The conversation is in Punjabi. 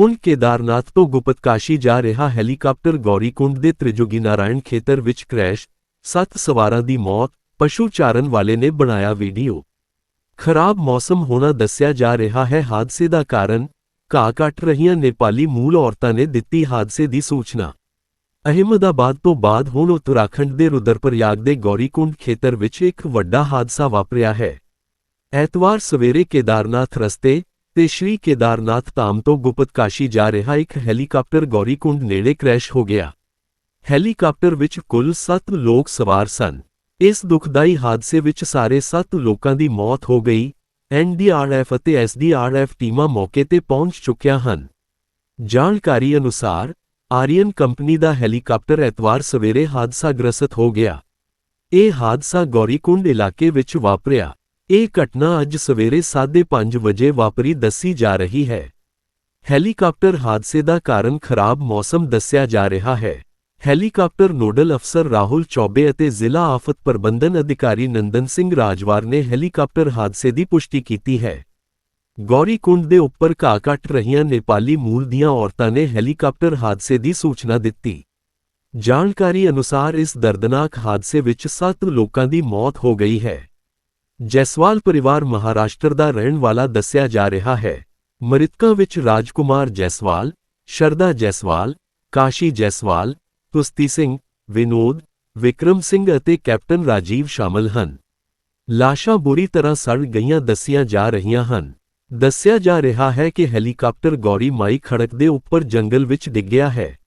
ਹੁਣ ਕੇਦਾਰਨਾਥ ਤੋਂ ਗੁਪਤਕਾਸ਼ੀ ਜਾ ਰਿਹਾ ਹੈਲੀਕਾਪਟਰ ਗੌਰੀਕੁੰਡ ਦੇ ਤ੍ਰਿਜੋਗੀ ਨਾਰਾਇਣ ਖੇਤਰ ਵਿੱਚ ਕ੍ਰੈਸ਼, ਸੱਤ ਸਵਾਰਾਂ ਦੀ ਮੌਤ, ਪਸ਼ੂ ਚਾਰਨ ਵਾਲੇ ਨੇ ਬਣਾਇਆ ਵੀਡੀਓ। ਖਰਾਬ ਮੌਸਮ ਹੋਣਾ ਦੱਸਿਆ ਜਾ ਰਿਹਾ ਹੈ। ਹਾਦਸੇ ਦਾ ਕਾਰਨ ਘਾਹ ਕੱਟ ਰਹੀਆਂ ਨੇਪਾਲੀ ਮੂਲ ਔਰਤਾਂ ਨੇ ਦਿੱਤੀ ਹਾਦਸੇ ਦੀ ਸੂਚਨਾ। ਅਹਿਮਦਾਬਾਦ ਤੋਂ ਬਾਅਦ ਹੁਣ ਉੱਤਰਾਖੰਡ ਦੇ ਰੁਦਰਪ੍ਰਯਾਗ ਦੇ ਗੌਰੀਕੁੰਡ ਖੇਤਰ ਵਿੱਚ ਇੱਕ ਵੱਡਾ ਹਾਦਸਾ ਵਾਪਰਿਆ ਹੈ। ਐਤਵਾਰ ਸਵੇਰੇ ਕੇਦਾਰਨਾਥ ਰਸਤੇ ਤੇ ਸ਼੍ਰੀ ਕੇਦਾਰਨਾਥ ਧਾਮ ਤੋਂ ਗੁਪਤਕਾਸ਼ੀ ਜਾ ਰਿਹਾ ਇੱਕ ਹੈਲੀਕਾਪਟਰ ਗੌਰੀਕੁੰਡ ਨੇੜੇ ਕ੍ਰੈਸ਼ ਹੋ ਗਿਆ। ਹੈਲੀਕਾਪਟਰ ਵਿੱਚ ਕੁੱਲ 7 ਲੋਕ ਸਵਾਰ ਸਨ। ਇਸ ਦੁਖਦਾਈ ਹਾਦਸੇ ਵਿੱਚ ਸਾਰੇ 7 ਲੋਕਾਂ ਦੀ ਮੌਤ ਹੋ ਗਈ। ਐਨਡੀਆਰਐਫ ਅਤੇ ਐਸਡੀਆਰਐਫ ਟੀਮਾਂ ਮੌਕੇ ਤੇ ਪਹੁੰਚ ਚੁੱਕੀਆਂ ਹਨ। ਜਾਣਕਾਰੀ ਅਨੁਸਾਰ, ਆਰੀਅਨ ਕੰਪਨੀ ਦਾ ਹੈਲੀਕਾਪਟਰ ਐਤਵਾਰ ਸਵੇਰੇ ਹਾਦਸਾਗ੍ਰਸਤ ਹੋ ਗਿਆ। ਇਹ ਹਾਦਸਾ ਗੌਰੀਕੁੰਡ ਇਲਾਕੇ ਵਿੱਚ ਵਾਪਰਿਆ। ਇਹ ਘਟਨਾ ਅੱਜ ਸਵੇਰੇ 5:30 ਵਜੇ ਵਾਪਰੀ ਦੱਸੀ ਜਾ ਰਹੀ ਹੈ। ਹੈਲੀਕਾਪਟਰ ਹਾਦਸੇ ਦਾ ਕਾਰਨ ਖਰਾਬ ਮੌਸਮ ਦੱਸਿਆ ਜਾ ਰਿਹਾ ਹੈ। ਹੈਲੀਕਾਪਟਰ ਨੋਡਲ ਅਫਸਰ ਰਾਹੁਲ ਚੌਬੇ ਅਤੇ ਜ਼ਿਲ੍ਹਾ ਆਫਤ ਪ੍ਰਬੰਧਨ ਅਧਿਕਾਰੀ ਨੰਦਨ ਸਿੰਘ ਰਾਜਵਾਰ ਨੇ ਹੈਲੀਕਾਪਟਰ ਹਾਦਸੇ ਦੀ ਪੁਸ਼ਟੀ ਕੀਤੀ ਹੈ। ਗੌਰੀਕੁੰਡ ਦੇ ਉੱਪਰ ਘਾਹ ਕੱਟ ਰਹੀਆਂ ਨੇਪਾਲੀ ਮੂਲ ਦੀਆਂ ਔਰਤਾਂ ਨੇ ਹੈਲੀਕਾਪਟਰ ਹਾਦਸੇ ਦੀ ਸੂਚਨਾ ਦਿੱਤੀ। ਜਾਣਕਾਰੀ ਅਨੁਸਾਰ ਇਸ ਦਰਦਨਾਕ ਹਾਦਸੇ ਵਿੱਚ 7 ਲੋਕਾਂ ਦੀ ਮੌਤ ਹੋ ਗਈ ਹੈ। ਜੈਸਵਾਲ ਪਰਿਵਾਰ ਮਹਾਰਾਸ਼ਟਰ ਦਾ ਰਹਿਣ ਵਾਲਾ ਦੱਸਿਆ ਜਾ ਰਿਹਾ ਹੈ। ਮ੍ਰਿਤਕਾਂ ਵਿੱਚ ਰਾਜਕੁਮਾਰ ਜੈਸਵਾਲ, ਸ਼ਰਦਾ ਜੈਸਵਾਲ, ਕਾਸ਼ੀ ਜੈਸਵਾਲ, ਤੁਸਤੀ ਸਿੰਘ, ਵਿਨੋਦ, ਵਿਕਰਮ ਸਿੰਘ ਅਤੇ ਕੈਪਟਨ ਰਾਜੀਵ ਸ਼ਾਮਲ ਹਨ। ਲਾਸ਼ਾਂ ਬੁਰੀ ਤਰ੍ਹਾਂ ਸੜ ਗਈਆਂ ਦੱਸੀਆਂ ਜਾ ਰਹੀਆਂ ਹਨ। ਦੱਸਿਆ ਜਾ ਰਿਹਾ ਹੈ ਕਿ ਹੈਲੀਕਾਪਟਰ ਗੌਰੀ ਮਾਈ ਖੜਕ ਦੇ ਉੱਪਰ ਜੰਗਲ ਵਿੱਚ ਡਿੱਗਿਆ ਹੈ।